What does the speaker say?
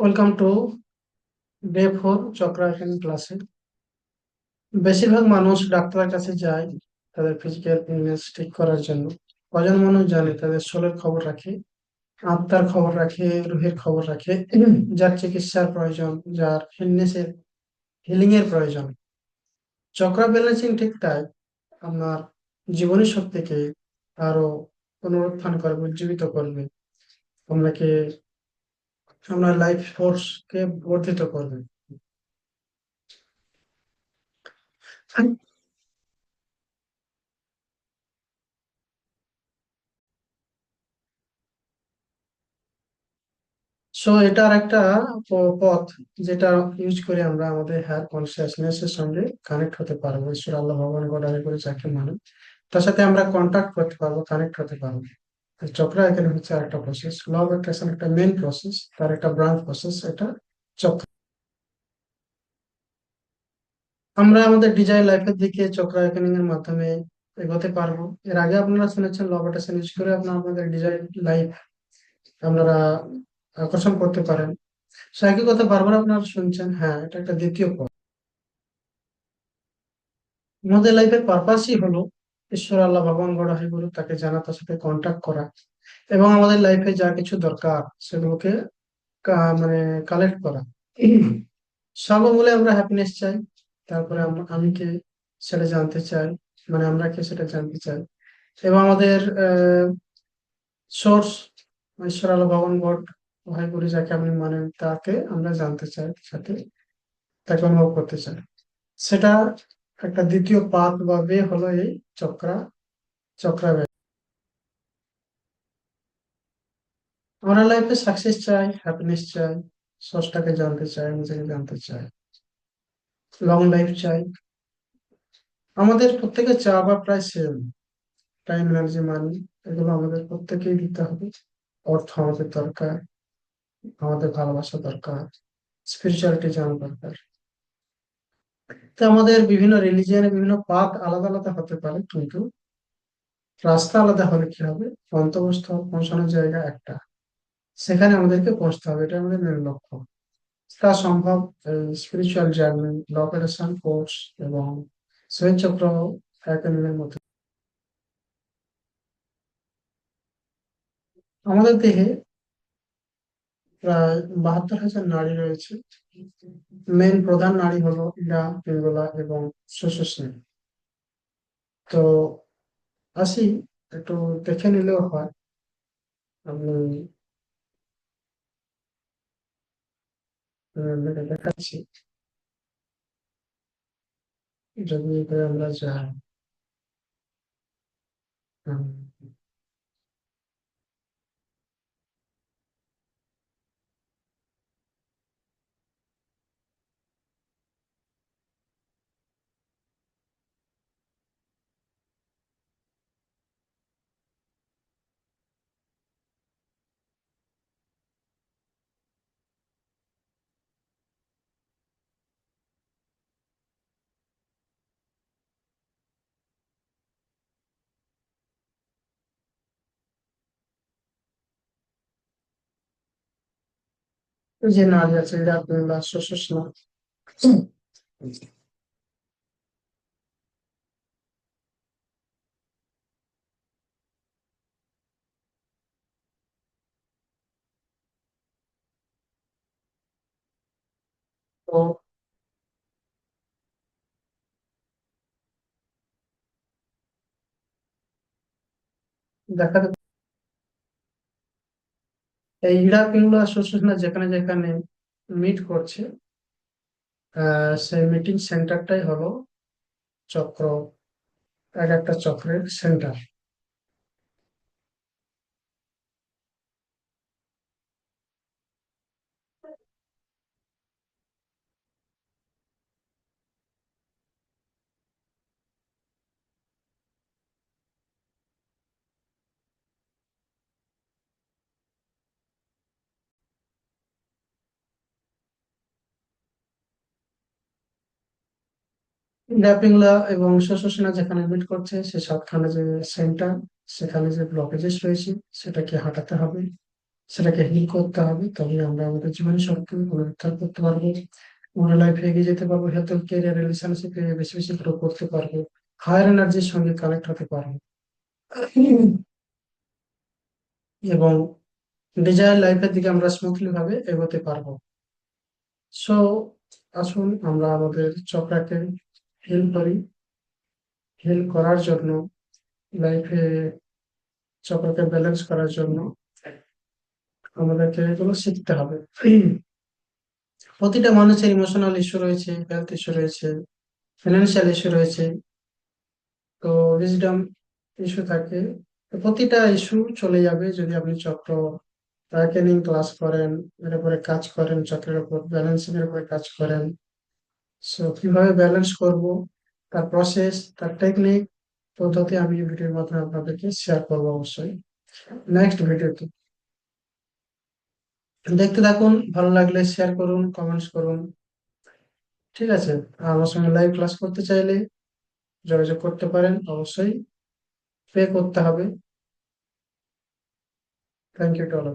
Welcome to day four chakrasana ক্লাসে। বেশিরভাগ মানুষ ডাক্তারের কাছে যায় তাদের ফিজিক্যাল ইলনেস ঠিক করার জন্য। কজন মানুষ জানে? তাদের শরীরের খবর রাখে, আত্মার খবর রাখে, রুহের খবর রাখে, যার চিকিৎসার প্রয়োজন, যার ফিটনেসের হিলিং এর প্রয়োজন। চক্রা ব্যালেন্সিং ঠিক তাই আপনার জীবনী শক্তিকে আরও পুনরুত্থান করবে, উজ্জীবিত করবে। আপনাকে আপনার লাইফ ফোর্স কে বর্ধিত করবে। সো এটার একটা পথ যেটা ইউজ করে আমরা আমাদের হেয়ার কনসিয়াসনেস এর সঙ্গে কানেক্ট হতে পারব। ঈশ্বর আল্লাহ ভগবান গডারে করে যাকে মানে। তার সাথে আমরা কন্ট্যাক্ট করতে পারব কানেক্ট হতে পারব। চক্র এখানে হচ্ছে আরেকটা প্রসেস ল অ্যাট্রাকশন একটা মেন প্রসেস তার একটা ব্রাঞ্চ প্রসেস এটা চক্র আমরা আমাদের ডিজাইন লাইফের দিকে চক্র এখানিং এর মাধ্যমে এগোতে পারব। এর আগে আপনারা শুনেছেন ল অ্যাট্রাকশন ইউজ করে আপনারা আমাদের ডিজাইন লাইফ আপনারা আকর্ষণ করতে পারেন। সো একই কথা বারবার আপনারা শুনছেন হ্যাঁ এটা একটা দ্বিতীয় পথ আমাদের লাইফের পারপাসই হলো ঈশ্বর আল্লাহ ভগবান গড় হয়ে গুরু তাকে জানা, তার সাথে কন্ট্যাক্ট করা। এবং আমাদের লাইফে যা কিছু দরকার, সেগুলোকে মানে কালেক্ট করা। সর্বমূলে আমরা হ্যাপিনেস চাই। তারপরে আমি কে সেটা জানতে চাই মানে আমরা কে সেটা জানতে চাই। এবং আমাদের সোর্স ঈশ্বর আল্লাহ ভগবান গড করি যাকে আপনি মানেন, তাকে আমরা জানতে চাই, সাথে তাকে অনুভব করতে চাই। সেটা একটা দ্বিতীয় পাত বা বে হলো এই চক্রা চক্রা বে। আমরা লাইফে সাকসেস চাই হ্যাপিনেস চাই সোর্সটাকে জানতে চাই, নিজেকে জানতে চাই। লং লাইফ চাই। আমাদের প্রত্যেকের বা প্রায় সেম টাইম এনার্জি মানি এগুলো আমাদের প্রত্যেকেই দিতে হবে। অর্থ আমাদের দরকার, আমাদের ভালোবাসা দরকার স্পিরিচুয়ালিটি জানা দরকার। তো আমাদের বিভিন্ন রিলিজিয়নের বিভিন্ন পাথ আলাদা আলাদা হতে পারে, কিন্তু রাস্তা আলাদা হলে কি হবে? গন্তব্যস্থল পৌঁছানোর জায়গা একটা। সেখানে আমাদেরকে পৌঁছতে হবে, এটা আমাদের মেন লক্ষ্য। তা সম্ভব spiritual journey law operation course এবং চক্র একাডেমির মধ্যে আমাদের দেহে প্রায় বাহাত্তর হাজার নারী রয়েছে। মেন প্রধান নারী হলো ইড়া পিঙ্গলা এবং সুষুম্না তো আসি, একটু দেখে নিলেও হয়। আমি দেখাচ্ছি। যদি আমরা যাই। হুম, এই যে নারী আছে ইড়া পিঙ্গলা সুষুম্না তো দেখা যাচ্ছে এই ইড়া সুষুম্না যেখানে যেখানে মিট করছে সেই মিটিং সেন্টারটাই হলো চক্র, এক একটা চক্রের সেন্টার পিঙ্গলা এবং সুষুম্না যেখানে মিট করছে, সে সাতখানে যে সেন্টার সেখানে যে ব্লকেজেস রয়েছে, সেটাকে হাঁটাতে হবে, সেটাকে হিল করতে হবে তবে আমরা আমাদের জীবনের সবকে পুনরুদ্ধার করতে পারব। আমরা লাইফে এগিয়ে যেতে পারব হেলথ কেরিয়ার রিলেশনশিপে বেশি বেশি গ্রো করতে পারব হায়ার এনার্জির সঙ্গে কানেক্ট হতে পারব। এবং ডিজায়ার লাইফের দিকে আমরা স্মুথলি ভাবে এগোতে পারব। সো আসুন আমরা আমাদের চক্রাকে হিল করি হিল করার জন্য লাইফে চক্রকে ব্যালেন্স করার জন্য আমাদেরকে এগুলো শিখতে হবে। প্রতিটা মানুষের ইমোশনাল ইস্যু রয়েছে হেলথ ইস্যু রয়েছে ফিনান্সিয়াল ইস্যু রয়েছে। তো উইজডম ইস্যু থাকে। প্রতিটা ইস্যু চলে যাবে যদি আপনি চক্র প্যাকেনিং ক্লাস করেন, এর উপরে কাজ করেন, চক্রের উপর ব্যালেন্সিং এর উপরে কাজ করেন। সো কীভাবে ব্যালেন্স করব, তার প্রসেস তার টেকনিক পদ্ধতি আমি ভিডিওর মাধ্যমে আপনাদেরকে শেয়ার করব অবশ্যই। নেক্সট ভিডিওতে দেখতে থাকুন, ভালো লাগলে শেয়ার করুন কমেন্টস করুন। ঠিক আছে? আমার সঙ্গে লাইভ ক্লাস করতে চাইলে যোগাযোগ করতে পারেন, অবশ্যই। পে করতে হবে। Thank you to all